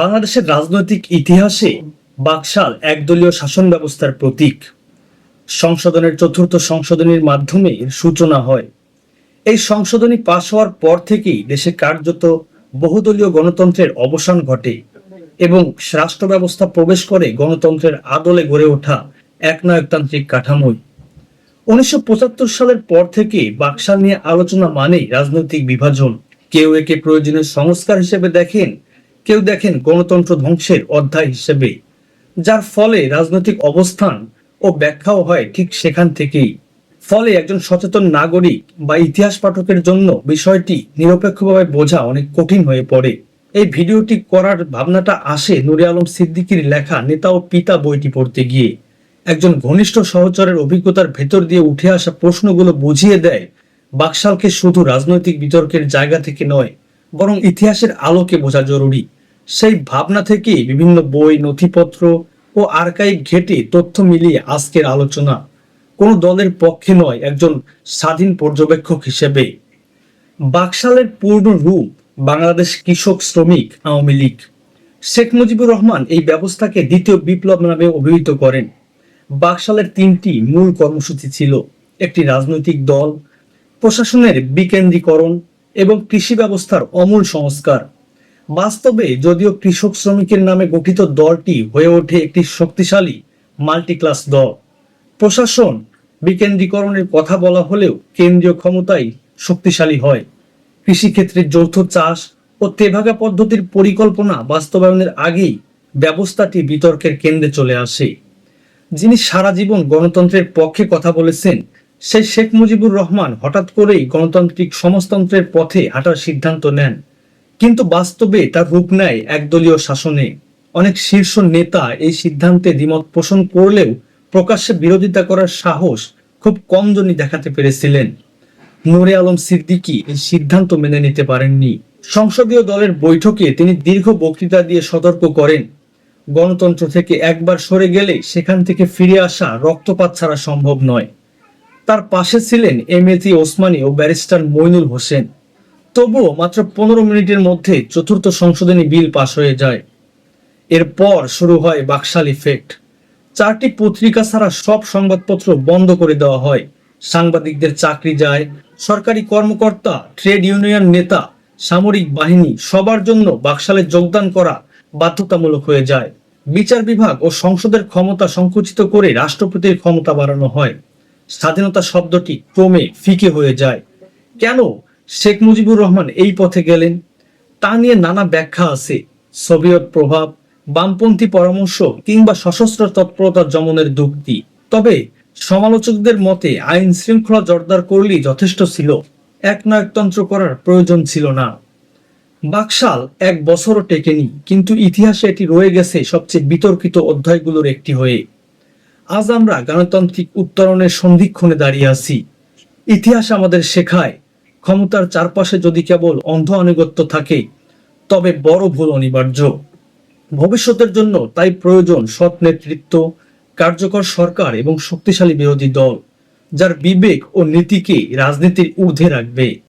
বাংলাদেশের রাজনৈতিক ইতিহাসে বাকশাল একদলীয় শাসন ব্যবস্থার প্রতীক। সংশোধনের চতুর্থ সংশোধনীর মাধ্যমে সূচনা হয়। এই সংশোধনী পাশ হওয়ার পর থেকেই দেশে কার্যত বহুদলীয় গণতন্ত্রের অবসান ঘটে এবং রাষ্ট্র ব্যবস্থা প্রবেশ করে গণতন্ত্রের আদলে গড়ে ওঠা একনায়কতান্ত্রিক কাঠামোয় উনিশশো সালের পর থেকে বাকশাল নিয়ে আলোচনা মানেই রাজনৈতিক বিভাজন। কেউ একে প্রয়োজনীয় সংস্কার হিসেবে দেখেন কেউ দেখেন গণতন্ত্র ধ্বংসের অধ্যায় হিসেবে, যার ফলে রাজনৈতিক অবস্থান ও ব্যাখ্যাও হয় ঠিক সেখান থেকেই। ফলে একজন সচেতন নাগরিক বা ইতিহাস পাঠকের জন্য বিষয়টি নিরপেক্ষভাবে বোঝা অনেক কঠিন হয়ে পড়ে। এই ভিডিওটি করার ভাবনাটা আসে নুরে আলম সিদ্দিকীর লেখা নেতা ও পিতা বইটি পড়তে গিয়ে। একজন ঘনিষ্ঠ সহচরের অভিজ্ঞতার ভেতর দিয়ে উঠে আসা প্রশ্নগুলো বুঝিয়ে দেয় বাকশালকে শুধু রাজনৈতিক বিতর্কের জায়গা থেকে নয় বরং ইতিহাসের আলোকে বোঝা জরুরি। সেই ভাবনা থেকেই বিভিন্ন বই, নথিপত্র ও আর্কাইভ ঘেটে তথ্য মিলিয়ে আজকের আলোচনা। কোনো দলের পক্ষে নয়, একজন স্বাধীন পর্যবেক্ষক হিসেবে। বাকশালের পূর্ণ রূপ বাংলাদেশ কৃষক শ্রমিক আওয়ামী লীগ। শেখ মুজিবুর রহমান এই ব্যবস্থাকে দ্বিতীয় বিপ্লব নামে অভিহিত করেন। বাকশালের তিনটি মূল কর্মসূচি ছিল, একটি রাজনৈতিক দল, প্রশাসনের বিকেন্দ্রীকরণ এবং কৃষি ব্যবস্থার অমূল সংস্কার। বাস্তবে যদিও কৃষক শ্রমিকের নামে গঠিত দলটি হয়ে ওঠে একটি শক্তিশালী মাল্টিক্লাস দল। প্রশাসন বিকেন্দ্রীকরণের কথা বলা হলেও কেন্দ্রীয় ক্ষমতাই শক্তিশালী হয়। কৃষিক্ষেত্রে যৌথ চাষ ও তেভাগা পদ্ধতির পরিকল্পনা বাস্তবায়নের আগেই ব্যবস্থাটি বিতর্কের কেন্দ্রে চলে আসে। যিনি সারা জীবন গণতন্ত্রের পক্ষে কথা বলেছেন সেই শেখ মুজিবুর রহমান হঠাৎ করেই গণতান্ত্রিক সমাজতন্ত্রের পথে হাঁটার সিদ্ধান্ত নেন। কিন্তু বাস্তবে তার রূপ নেয় একদলীয় শাসনে। অনেক শীর্ষ নেতা এই সিদ্ধান্তে দ্বিমত পোষণ করলেও প্রকাশ্যে বিরোধিতা করার সাহস খুব কম জনই দেখাতে পেরেছিলেন। নুরে আলম সিদ্দিকী এই সিদ্ধান্ত মেনে নিতে পারেননি। সংসদীয় দলের বৈঠকে তিনি দীর্ঘ বক্তৃতা দিয়ে সতর্ক করেন। গণতন্ত্র থেকে একবার সরে গেলে সেখান থেকে ফিরে আসা রক্তপাত ছাড়া সম্ভব নয়। তার পাশে ছিলেন এম এ ওসমানী ও ব্যারিস্টার মইনুল হোসেন। তবুও মাত্র পনেরো মিনিটের মধ্যে চতুর্থ সংশোধনী বিল পাশ হয়ে যায়। এরপর শুরু হয় বাকশাল ইফেক্ট চারটি পত্রিকা ছাড়া সব সংবাদপত্র বন্ধ করে দেওয়া হয়। সাংবাদিকদের চাকরি যায়, সরকারি কর্মকর্তা, ট্রেড ইউনিয়ন নেতা, সামরিক বাহিনী সবার জন্য বাকশালে যোগদান করা বাধ্যতামূলক হয়ে যায়। বিচার বিভাগ ও সংসদের ক্ষমতা সংকুচিত করে রাষ্ট্রপতির ক্ষমতা বাড়ানো হয়। স্বাধীনতা শব্দটি ক্রমে ফিকে হয়ে যায়। কেন শেখ মুজিবুর রহমান এই পথে গেলেন? তা নিয়ে নানা ব্যাখ্যা আছে। সোভিয়ত প্রভাব, বামপন্থী পরামর্শ কিংবা সশস্ত্র তৎপরতা দমনের যুক্তি তবে সমালোচকদের মতে আইন শৃঙ্খলা জোরদার করলেই যথেষ্ট ছিল। একনায়কতন্ত্র করার প্রয়োজন ছিল না। বাকশাল এক বছরও টেকেনি, কিন্তু ইতিহাসে এটি রয়ে গেছে সবচেয়ে বিতর্কিত অধ্যায়গুলোর একটি হয়ে। আজ আমরা গণতান্ত্রিক উত্তরণের সন্ধিক্ষণে দাঁড়িয়ে আছি। ইতিহাস আমাদের শেখায়, ক্ষমতার চারপাশে যদি কেবল অন্ধ আনুগত্য থাকে, তবে বড় ভুল অনিবার্য। ভবিষ্যতের জন্য তাই প্রয়োজন সৎ নেতৃত্ব, কার্যকর সরকার এবং শক্তিশালী বিরোধী দল, যার বিবেক ও নীতিকে রাজনীতির ঊর্ধ্বে রাখবে।